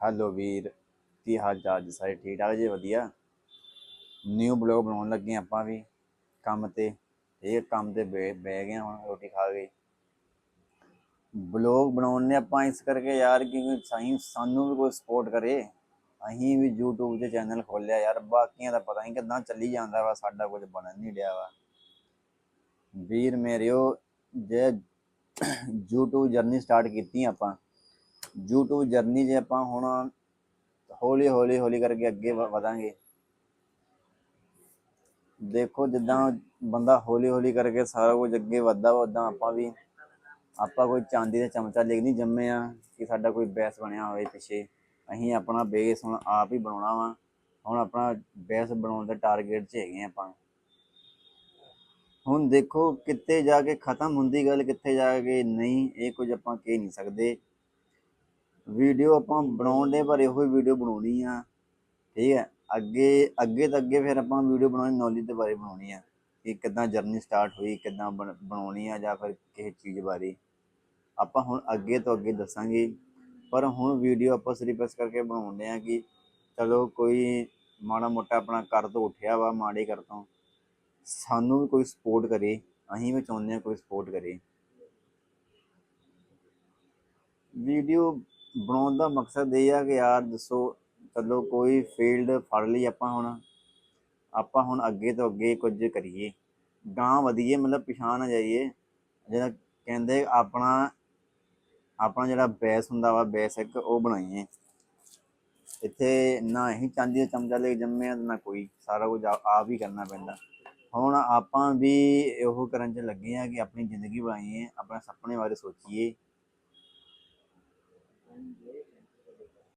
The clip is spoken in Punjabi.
ਹੈਲੋ ਵੀਰ, ਕੀ ਹਾਲ ਚਾਲ ਜੀ ਸਾਰੇ? ਠੀਕ ਠਾਕ ਜੀ? ਵਧੀਆ। ਨਿਊ ਬਲੌਗ ਬਣਾਉਣ ਲੱਗੇ ਆਪਾਂ ਵੀ, ਕੰਮ ਤੇ। ਇਹ ਕੰਮ ਤੇ ਬਹਿ ਬਹਿ ਗਏ ਹੁਣ ਰੋਟੀ ਖਾ ਕੇ। ਬਲੌਗ ਬਣਾਉਣੇ ਆਪਾਂ ਇਸ ਕਰਕੇ ਯਾਰ ਕਿ ਸਾਈਂ ਸਾਨੂੰ ਵੀ ਕੋਈ ਸਪੋਰਟ ਕਰੇ। ਅਸੀਂ ਵੀ YouTube ਤੇ ਚੈਨਲ ਖੋਲਿਆ ਯਾਰ, ਬਾਕੀਆਂ ਦਾ ਪਤਾ ਨਹੀਂ ਕਿੱਦਾਂ ਚੱਲੀ ਜਾਂਦਾ ਵਾ, ਸਾਡਾ ਕੁਝ ਬਣਨ ਨਹੀਂ ਡਿਆ ਵਾ। ਵੀਰ ਮੇਰਿਓ, ਜੇ YouTube ਜਰਨੀ ਸਟਾਰਟ ਕੀਤੀ ਆਪਾਂ YouTube ਜਰਨੀ ਜੇ ਆਪਾਂ ਹੁਣ ਹੌਲੀ ਹੌਲੀ ਹੌਲੀ ਕਰਕੇ ਅੱਗੇ ਵ- ਵਧਾਂਗੇ। ਦੇਖੋ ਜਿੱਦਾਂ ਬੰਦਾ ਹੌਲੀ ਹੌਲੀ ਕਰਕੇ ਸਾਰਾ ਕੁਝ ਅੱਗੇ ਵਧਦਾ ਵਾ ਉਦਾਂ ਆਪਾਂ ਵੀ, ਆਪਾਂ ਕੋਈ ਚਾਂਦੀ ਦਾ ਚਮਚਾ ਲੈ ਨਹੀਂ ਜੰਮੇ ਆ ਕਿ ਸਾਡਾ ਕੋਈ ਬੈਸ ਬਣਿਆ ਹੋਵੇ ਪਿੱਛੇ। ਅਸੀਂ ਆਪਣਾ ਬੇਸ ਹੁਣ ਆਪ ਹੀ ਬਣਾਉਣਾ ਵਾ। ਹੁਣ ਆਪਣਾ ਬੇਸ ਬਣਾਉਣ ਦੇ ਟਾਰਗੇਟ 'ਚ ਹੈਗੇ ਆਪਾਂ। ਹੁਣ ਦੇਖੋ ਕਿੱਥੇ ਜਾ ਕੇ ਖਤਮ ਹੁੰਦੀ ਗੱਲ, ਕਿੱਥੇ ਜਾ ਕੇ ਨਹੀਂ, ਇਹ ਕੁਝ ਆਪਾਂ ਕਹਿ ਨਹੀਂ ਸਕਦੇ। ਵੀਡੀਓ ਆਪਾਂ ਬਣਾਉਣ ਦੇ ਪਰ ਇਹੋ ਹੀ ਵੀਡੀਓ ਬਣਾਉਣੀ ਆ। ਠੀਕ ਹੈ। ਅੱਗੇ ਅੱਗੇ ਤੋਂ ਅੱਗੇ ਫਿਰ ਆਪਾਂ ਵੀਡੀਓ ਬਣਾਉਣੀ ਨੌਲੇਜ ਦੇ ਬਾਰੇ ਬਣਾਉਣੀ ਆ। ਕਿ ਕਿੱਦਾਂ ਜਰਨੀ ਸਟਾਰਟ ਹੋਈ, ਕਿੱਦਾਂ ਬਣ- ਬਣਾਉਣੀ ਆ ਜਾਂ ਫਿਰ ਕਿਸੇ ਚੀਜ਼ ਬਾਰੇ। ਆਪਾਂ ਹੁਣ ਅੱਗੇ ਤੋਂ ਅੱਗੇ ਦੱਸਾਂਗੇ। ਪਰ ਹੁਣ ਵੀਡੀਓ ਆਪਾਂ ਸਿਰਫ ਇਸ ਕਰਕੇ ਬਣਾਉਂਦੇ ਆ ਕਿ ਚਲੋ ਕੋਈ ਮਾੜਾ ਮੋਟਾ ਆਪਣਾ ਕਰ ਤੋਂ ਉੱਠਿਆ ਵਾ ਮਾੜੇ ਕਰ ਤੋਂ। ਸਾਨੂੰ ਵੀ ਕੋਈ ਸਪੋਰਟ ਕਰੇ। ਅਸੀਂ ਵੀ ਚਾਹੁੰਦੇ ਆ ਕੋਈ ਸਪੋਰਟ ਕਰੇ। ਵੀਡੀਓ ਬਣਾਉਣ ਦਾ ਮਕਸਦ ਇਹ ਆ ਕਿ ਯਾਰ ਦੱਸੋ, ਚਲੋ ਕੋਈ ਫੀਲਡ ਫੜ ਲਈ ਆਪਾਂ ਹੁਣ। ਆਪਾਂ ਹੁਣ ਅੱਗੇ ਤੋਂ ਅੱਗੇ ਕੁਝ ਕਰੀਏ। ਗਾਂ ਵਧੀਏ, ਮਤਲਬ ਪਛਾਣ ਆ ਜਾਈਏ। ਜਿਹੜਾ ਕਹਿੰਦੇ ਆਪਣਾ ਆਪਣਾ ਜਿਹੜਾ ਬੈਸ ਹੁੰਦਾ ਵਾ ਬੇਸਿਕ ਉਹ ਬਣਾਈਏ। ਇੱਥੇ ਨਾ ਹੀ ਚਾਂਦੀ ਦਾ ਚਮਚਾ ਲੈ ਕੇ ਜੰਮੇ ਆ ਤੇ ਨਾ ਕੋਈ। ਸਾਰਾ ਕੁਝ ਆਪ ਹੀ ਕਰਨਾ ਪੈਂਦਾ। ਹੁਣ ਆਪਾਂ ਵੀ ਇਹੋ ਕਰਨ ਚ ਲੱਗੇ ਆ ਕਿ ਆਪਣੀ ਜ਼ਿੰਦਗੀ ਬਣਾਈਏ, ਆਪਣੇ ਸੁਪਨੇ ਬਾਰੇ ਸੋਚੀਏ।